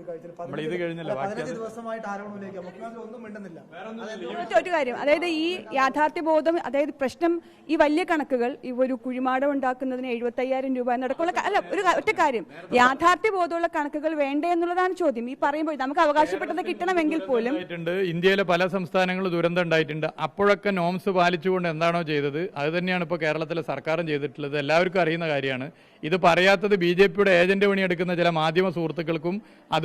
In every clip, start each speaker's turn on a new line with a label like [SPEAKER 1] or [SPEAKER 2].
[SPEAKER 1] കൂടിക്കാഴ്ചയിൽ പതിനഞ്ച് ദിവസമായിട്ട് മുഖ്യമന്ത്രി ഒന്നും മിണ്ടുന്നില്ല.
[SPEAKER 2] ഒറ്റ ഒരു കാര്യം. അതായത് ഈ യാഥാർത്ഥ്യ ബോധം അതായത് പ്രശ്നം ഈ വലിയ കണക്കുകൾ ഈ ഒരു കുഴിമാടം ഉണ്ടാക്കുന്നതിന് എഴുപത്തയ്യായിരം രൂപ എന്നടക്കമുള്ള അല്ല ഒരു ഒറ്റ കാര്യം. യാഥാർത്ഥ്യ ബോധമുള്ള കണക്കുകൾ വേണ്ടേ എന്നുള്ളതാണ് ചോദ്യം. ഈ പറയുമ്പോൾ നമുക്ക് അവകാശപ്പെട്ടത് കിട്ടണമെങ്കിൽ പോലും
[SPEAKER 3] ഇന്ത്യയിലെ പല സംസ്ഥാനങ്ങളും ദുരന്തം ഉണ്ടായിട്ടുണ്ട്. അപ്പോഴൊക്കെ നോംസ് പാലിച്ചുകൊണ്ട് എന്താണോ ചെയ്തത്? അത് തന്നെയാണ് ഇപ്പോൾ കേരളത്തിലെ സർക്കാരും ചെയ്തിട്ടുള്ളത്. എല്ലാവർക്കും അറിയുന്ന കാര്യമാണ്. ഇത് പറയാത്തത് ബി ജെ പിയുടെ ഏജന്റ് പണിയെടുക്കുന്ന ചില മാധ്യമ സുഹൃത്തുക്കൾക്കും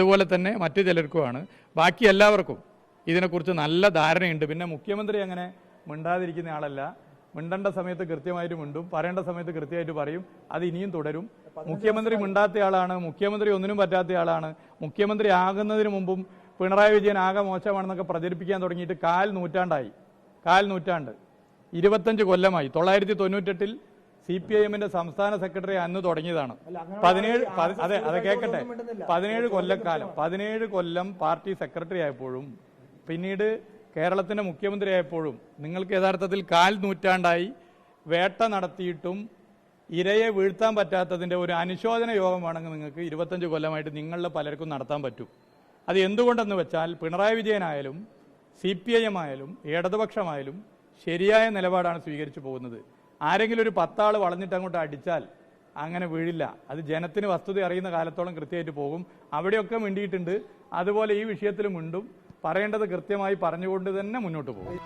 [SPEAKER 3] അതുപോലെ തന്നെ മറ്റു ചിലർക്കുമാണ്. ബാക്കി എല്ലാവർക്കും ഇതിനെക്കുറിച്ച് നല്ല ധാരണയുണ്ട്. പിന്നെ മുഖ്യമന്ത്രി അങ്ങനെ മിണ്ടാതിരിക്കുന്ന ആളല്ല. മിണ്ടേണ്ട സമയത്ത് കൃത്യമായിട്ട് മിണ്ടും. പറയേണ്ട സമയത്ത് കൃത്യമായിട്ട് പറയും. അത് ഇനിയും തുടരും. മുഖ്യമന്ത്രി മിണ്ടാത്ത ആളാണ്. മുഖ്യമന്ത്രി ഒന്നിനും പറ്റാത്ത ആളാണ്. മുഖ്യമന്ത്രി ആകുന്നതിന് മുമ്പും പിണറായി വിജയൻ ആകെ മോശമാണെന്നൊക്കെ പ്രചരിപ്പിക്കാൻ തുടങ്ങിയിട്ട് കാൽ നൂറ്റാണ്ടായി. കാൽ നൂറ്റാണ്ട്. ഇരുപത്തഞ്ച് കൊല്ലമായി. തൊള്ളായിരത്തി തൊണ്ണൂറ്റെട്ടിൽ സി പി ഐ എമ്മിന്റെ സംസ്ഥാന സെക്രട്ടറി അന്ന് തുടങ്ങിയതാണ്. പതിനേഴ് പതി- അതെ അതെ കേൾക്കട്ടെ പതിനേഴ് കൊല്ലക്കാലം പതിനേഴ് കൊല്ലം പാർട്ടി സെക്രട്ടറി ആയപ്പോഴും പിന്നീട് കേരളത്തിന്റെ മുഖ്യമന്ത്രി ആയപ്പോഴും നിങ്ങൾക്ക് യഥാർത്ഥത്തിൽ കാൽ നൂറ്റാണ്ടായി വേട്ട നടത്തിയിട്ടും ഇരയെ വീഴ്ത്താൻ പറ്റാത്തതിന്റെ ഒരു അനുശോചന യോഗം വേണമെങ്കിൽ നിങ്ങൾക്ക് ഇരുപത്തഞ്ച് കൊല്ലമായിട്ട് നിങ്ങളിൽ പലർക്കും നടത്താൻ പറ്റും. അത് എന്തുകൊണ്ടെന്ന് വെച്ചാൽ പിണറായി വിജയനായാലും സി പി ഐ എം ആയാലും ഇടതുപക്ഷമായാലും ശരിയായ നിലപാടാണ് സ്വീകരിച്ചു പോകുന്നത്. ആരെങ്കിലും ഒരു പത്താൾ വളഞ്ഞിട്ട് അങ്ങോട്ട് അടിച്ചാൽ അങ്ങനെ വീഴില്ല. അത് ജനത്തിന് വസ്തുത അറിയുന്ന കാലത്തോളം കൃത്യമായിട്ട് പോകും. അവിടെയൊക്കെ മിണ്ടിയിട്ടുണ്ട്. അതുപോലെ ഈ വിഷയത്തിലും മിണ്ടും. പറയേണ്ടത് കൃത്യമായി പറഞ്ഞുകൊണ്ട് തന്നെ മുന്നോട്ട് പോകും.